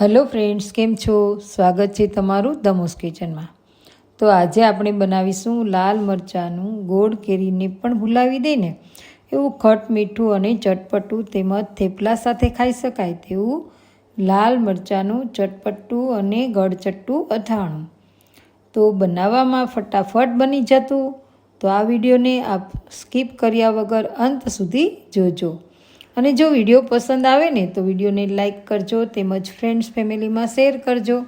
Hello friends, કેમ છો? સ્વાગત છે તમારું ધમોસ કિચનમાં. તો આજે આપણે બનાવીશું લાલ મરચાંનું ગોળ કેરીને પણ ભૂલાવી દઈને એવું ખટ, મીઠું અને ચટપટું તેમજ થેપલા સાથે ખાઈ શકાય તેવું લાલ મરચાંનું ચટપટું અને ગળચટ્ટું અથાણું. તો બનાવવામાં ફટાફટ બની જતું. તો આ વિડીયોને આપ સ્કીપ કર્યા વગર અંત સુધી જોજો. અને જો વીડિયો પસંદ આવે ને, તો વિડીયોને લાઇક કરજો, તેમજ ફ્રેન્ડ્સ ફેમિલીમાં શેર કરજો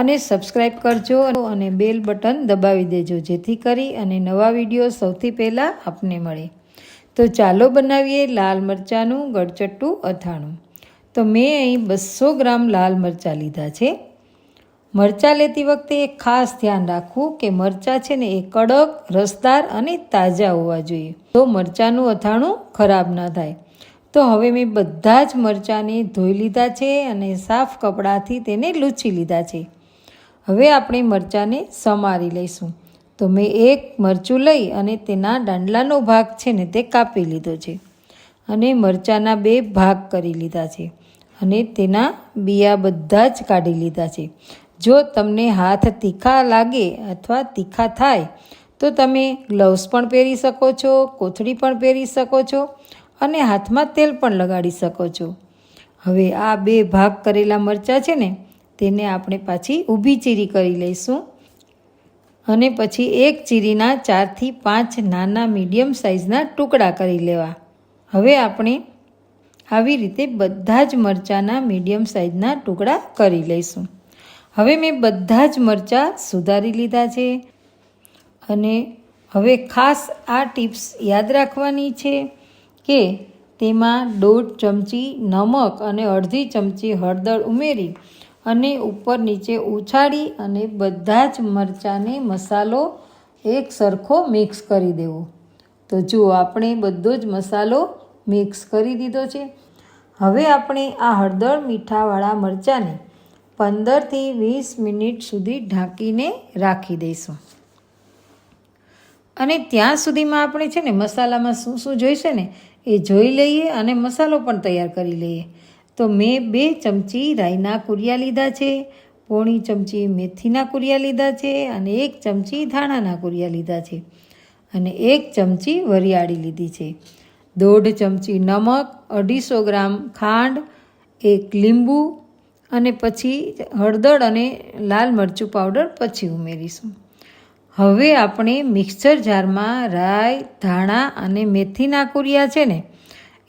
અને સબસ્ક્રાઈબ કરજો અને બેલ બટન દબાવી દેજો, જેથી કરી અને નવા વીડિયો સૌથી પહેલાં આપને મળે. તો ચાલો બનાવીએ લાલ મરચાંનું ગળચટ્ટું અથાણું. તો મેં અહીં બસો ગ્રામ લાલ મરચાં લીધા છે. મરચાં લેતી વખતે એક ખાસ ધ્યાન રાખવું કે મરચાં છે ને, એ કડક, રસદાર અને તાજા હોવા જોઈએ. તો મરચાંનું અથાણું ખરાબ ના થાય. તો હવે મેં બધા જ મરચાંને ધોઈ લીધા છે અને સાફ કપડાથી તેને લૂછી લીધા છે. હવે આપણે મરચાંને સમારી લઈશું. તો મેં એક મરચું લઈ અને તેના દાંડલાનો ભાગ છે ને તે કાપી લીધો છે. અને મરચાંના બે ભાગ કરી લીધા છે. અને તેના બિયા બધા જ કાઢી લીધા છે. જો તમને હાથ તીખા લાગે અથવા તીખા થાય, તો તમે ગ્લવ્સ પણ પહેરી શકો છો, કોથળી પણ પહેરી શકો છો અને હાથમાં તેલ પણ લગાડી શકો છો. હવે આ બે ભાગ કરેલા મરચાં છે ને, તેને આપણે પાછી ઊભી ચીરી કરી લઈશું. અને પછી એક ચીરીના ચારથી પાંચ નાના મીડિયમ સાઇઝના ટુકડા કરી લેવા. હવે આપણે આવી રીતે બધા જ મરચાંના મીડિયમ સાઇઝના ટુકડા કરી લઈશું. હવે મેં બધા જ મરચાં સુધારી લીધા છે. અને હવે ખાસ આ ટિપ્સ યાદ રાખવાની છે. કે તેમાં દોઢ ચમચી નમક અને અડધી ચમચી હળદર ઉમેરી અને ઉપર નીચે ઉછાળી અને બધા જ મરચાંને મસાલો એક સરખો મિક્સ કરી દેવો. તો જુઓ, આપણે બધો જ મસાલો મિક્સ કરી દીધો છે. હવે આપણે આ હળદર મીઠાવાળા મરચાંને પંદરથી વીસ મિનિટ સુધી ઢાંકીને રાખી દઈશું. અને ત્યાં સુધીમાં આપણે છે ને મસાલામાં શું શું જોઈશે ને એ જોઈ લઈએ અને મસાલો પણ તૈયાર કરી લઈએ. તો મેં બે ચમચી રાઈના કુરિયા લીધા છે, પોણી ચમચી મેથીના કુરિયા લીધા છે અને એક ચમચી ધાણાના કુરિયા લીધા છે. અને એક ચમચી વરિયાળી લીધી છે. દોઢ ચમચી નમક, અઢીસો ગ્રામ ખાંડ, એક લીંબુ અને પછી હળદર અને લાલ મરચું પાવડર પછી ઉમેરીશું. હવે આપણે મિક્સર જારમાં રાઈ, ધાણા અને મેથીના કુરિયા છે ને,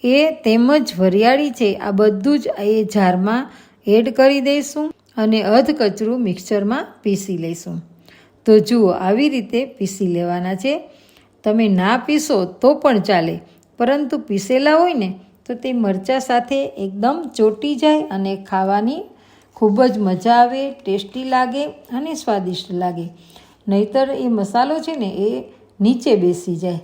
એ તેમજ વરિયાળી છે, આ બધું જ એ જારમાં એડ કરી દઈશું અને અધ કચરું મિક્સરમાં પીસી લઈશું. તો જુઓ, આવી રીતે પીસી લેવાના છે. તમે ના પીસો તો પણ ચાલે, પરંતુ પીસેલા હોય ને, તો તે મરચાં સાથે એકદમ ચોટી જાય અને ખાવાની ખૂબ જ મજા આવે, ટેસ્ટી લાગે અને સ્વાદિષ્ટ લાગે. નહીતર એ મસાલો છે ને એ નીચે બેસી જાય.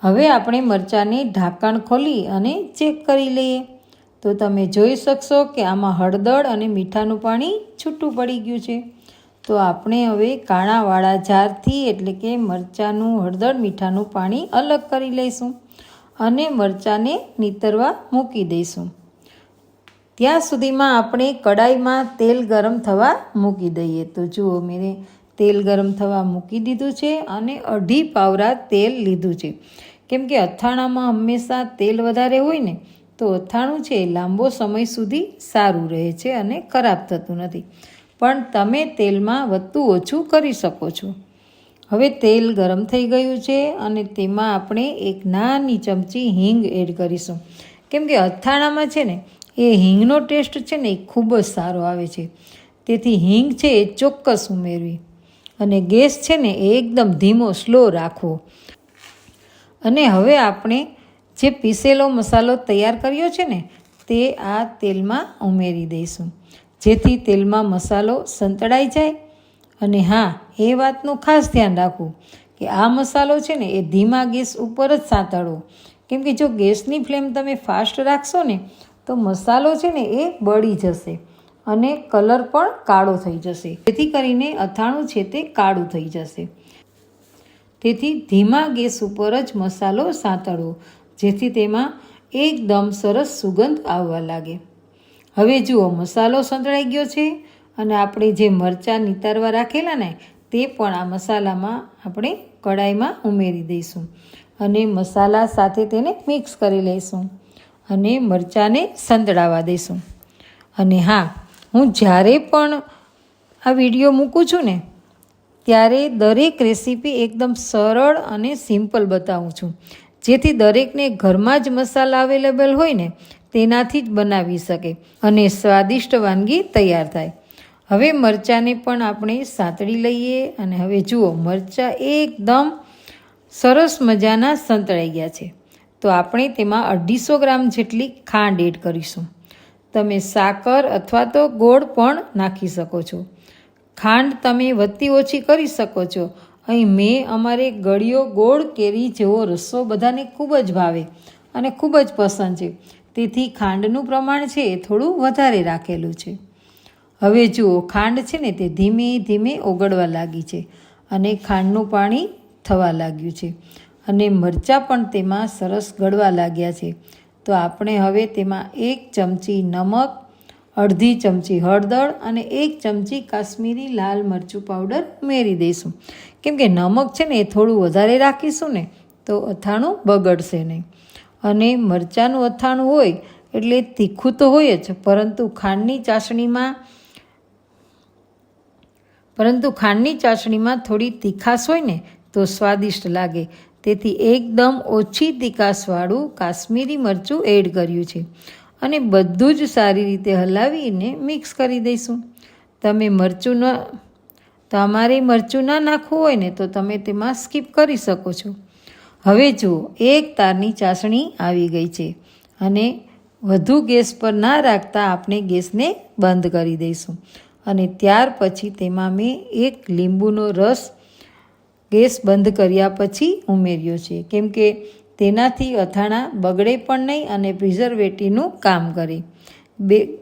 હવે આપણે મરચાંને ઢાંકણ ખોલી અને ચેક કરી લઈએ. તો તમે જોઈ શકશો કે આમાં હળદર અને મીઠાનું પાણી છૂટું પડી ગયું છે. તો આપણે હવે કાણાવાળા જારથી એટલે કે મરચાંનું, હળદર, મીઠાનું પાણી અલગ કરી લઈશું અને મરચાંને નીતરવા મૂકી દઈશું. ત્યાં સુધીમાં આપણે કડાઈમાં તેલ ગરમ થવા મૂકી દઈએ. તો જુઓ મેં તેલ ગરમ થવા મૂકી દીધું છે અને અઢી પાવરા તેલ લીધું છે. કેમ કે અથાણામાં હંમેશા તેલ વધારે હોય ને, તો અથાણું છે લાંબો સમય સુધી સારું રહે છે અને ખરાબ થતું નથી. પણ તમે તેલમાં વધતું ઓછું કરી શકો છો. હવે તેલ ગરમ થઈ ગયું છે અને તેમાં આપણે એક નાની ચમચી હિંગ એડ કરીશું. કેમ કે અથાણામાં છે ને એ હિંગનો ટેસ્ટ છે ને એ ખૂબ જ સારો આવે છે. તેથી હિંગ છે એ ચોક્કસ ઉમેરવી. અને ગેસ છે ને એ એકદમ ધીમો, સ્લો રાખવો. અને હવે આપણે જે પીસેલો મસાલો તૈયાર કર્યો છે ને તે આ તેલમાં ઉમેરી દઈશું. જેથી તેલમાં મસાલો સંતળાઈ જાય. અને હા, એ વાતનું ખાસ ધ્યાન રાખવું કે આ મસાલો છે ને એ ધીમા ગેસ ઉપર જ સાંતળવો. કેમ કે જો ગેસની ફ્લેમ તમે ફાસ્ટ રાખશો ને તો મસાલો છે ને એ બળી જશે અને કલર પણ કાળો થઈ જશે. જેથી કરીને અથાણું છે તે કાળું થઈ જશે. તેથી ધીમા ગેસ ઉપર જ મસાલો સાંતળવો જેથી તેમાં એકદમ સરસ સુગંધ આવવા લાગે. હવે જુઓ, મસાલો સંતળાઈ ગયો છે અને આપણે જે મરચાં નિતારવા રાખેલા ને, તે પણ આ મસાલામાં આપણે કડાઈમાં ઉમેરી દઈશું અને મસાલા સાથે તેને મિક્સ કરી લઈશું. અને મરચાંને સંતળાવા દઈશું અને હા, હું જ્યારે પણ આ વીડિયો મૂકું છું ને, ત્યારે દરેક રેસીપી એકદમ સરળ અને સિમ્પલ બતાવું છું. જેથી દરેકને ઘરમાં જ મસાલા અવેલેબલ હોય ને, તેનાથી જ બનાવી શકે અને સ્વાદિષ્ટ વાનગી તૈયાર થાય. હવે મરચાંને પણ આપણે સાંતળી લઈએ અને હવે જુઓ, મરચાં એકદમ સરસ મજાના સંતળાઈ ગયા છે. તો આપણે તેમાં અઢીસો ગ્રામ જેટલી ખાંડ એડ કરીશું. તમે સાકર અથવા તો ગોળ પણ નાખી શકો છો. ખાંડ તમે વધતી ઓછી કરી શકો છો. અહીં મેં અમારે ગળ્યો ગોળ કેરી જેવો રસ્સો બધાને ખૂબ જ ભાવે અને ખૂબ જ પસંદ છે. તેથી ખાંડનું પ્રમાણ છે એ થોડું વધારે રાખેલું છે. હવે જુઓ, ખાંડ છે ને તે ધીમે ધીમે ઓગળવા લાગી છે અને ખાંડનું પાણી થવા લાગ્યું છે. અને મરચાં પણ તેમાં સરસ ગળવા લાગ્યા છે. તો આપણે હવે તેમાં એક ચમચી નમક, અડધી ચમચી હળદર અને એક ચમચી કાશ્મીરી લાલ મરચું પાવડર ઉમેરી દઈશું. કેમ કે નમક છે ને એ થોડું વધારે રાખીશું ને, તો અથાણું બગડશે નહીં. અને મરચાંનું અથાણું હોય એટલે તીખું તો હોય જ, પરંતુ ખાંડની ચાસણીમાં, પરંતુ ખાંડની ચાસણીમાં થોડી તીખાશ હોય ને, તો સ્વાદિષ્ટ લાગે. તેથી એકદમ ઓછી તિકાસવાળું કાશ્મીરી મરચું એડ કર્યું છે. અને બધું જ સારી રીતે હલાવીને મિક્સ કરી દઈશું. તમે મરચું ન, તમારે મરચું ના નાખવું હોય ને તો તમે તેમાં સ્કીપ કરી શકો છો. હવે જુઓ, એક તારની ચાસણી આવી ગઈ છે અને વધુ ગેસ પર ના રાખતા આપણે ગેસને બંધ કરી દઈશું. અને ત્યાર પછી તેમાં મેં એક લીંબુનો રસ ગેસ બંધ કર્યા પછી ઉમેર્યો છે. કેમ કે તેનાથી અથાણા બગડે પણ નહીં અને પ્રિઝર્વેટિવનું કામ કરે. બે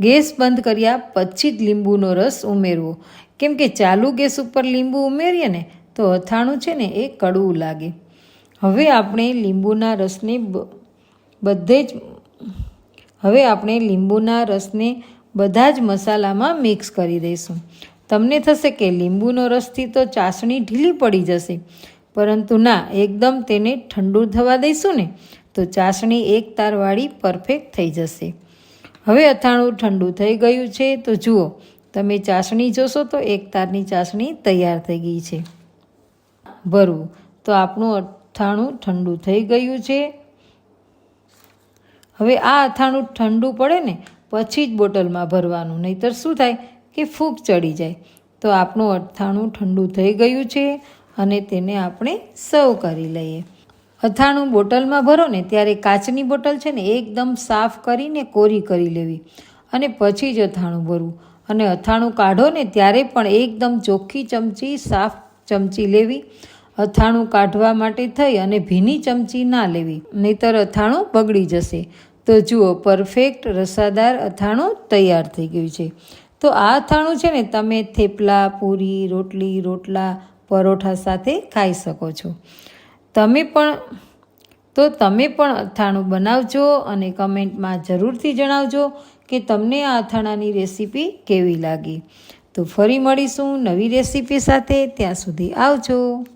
ગેસ બંધ કર્યા પછી જ લીંબુનો રસ ઉમેરવો. કેમ કે ચાલુ ગેસ ઉપર લીંબુ ઉમેરીએ ને, તો અથાણું છે ને એ કડવું લાગે. હવે આપણે લીંબુના રસને બધે જ, હવે આપણે લીંબુના રસને બધા જ મસાલામાં મિક્સ કરી દઈશું. તમને થશે કે લીંબુનો રસથી તો ચાસણી ઢીલી પડી જશે. પરંતુ ના, એકદમ તેને ઠંડુ થવા દઈશું ને, તો ચાસણી એક તારવાળી પરફેક્ટ થઈ જશે. હવે અથાણું ઠંડુ થઈ ગયું છે, તો જુઓ, તમે ચાસણી જોશો તો એક તારની ચાસણી તૈયાર થઈ ગઈ છે. ભરવું, તો આપણું અથાણું ઠંડુ થઈ ગયું છે. હવે આ અથાણું ઠંડુ પડે ને, પછી જ બોટલમાં ભરવાનું, નહીતર શું થાય? કે ફૂગ ચડી જાય. તો આપણું અથાણું ઠંડુ થઈ ગયું છે અને તેને આપણે સર્વ કરી લઈએ. અથાણું બોટલમાં ભરો ને ત્યારે કાચની બોટલ છે ને એકદમ સાફ કરીને કોરી કરી લેવી. અને પછી જ અથાણું ભરવું. અને અથાણું કાઢો ને ત્યારે પણ એકદમ ચોખ્ખી ચમચી સાફ ચમચી લેવી. અથાણું કાઢવા માટે થઈ અને ભીની ચમચી ના લેવી. નહીતર અથાણું બગડી જશે. તો જુઓ પરફેક્ટ રસાદાર અથાણું તૈયાર થઈ ગયું છે. તો આ અથાણું છે ને તમે થેપલા, પૂરી, રોટલી, રોટલા, પરોઠા સાથે ખાઈ શકો છો. તમે પણ, તો તમે પણ અથાણું બનાવજો અને કમેન્ટમાં જરૂરથી જણાવજો કે તમને આ અથાણાની રેસીપી કેવી લાગી. તો ફરી મળીશું નવી રેસીપી સાથે. ત્યાં સુધી આવજો.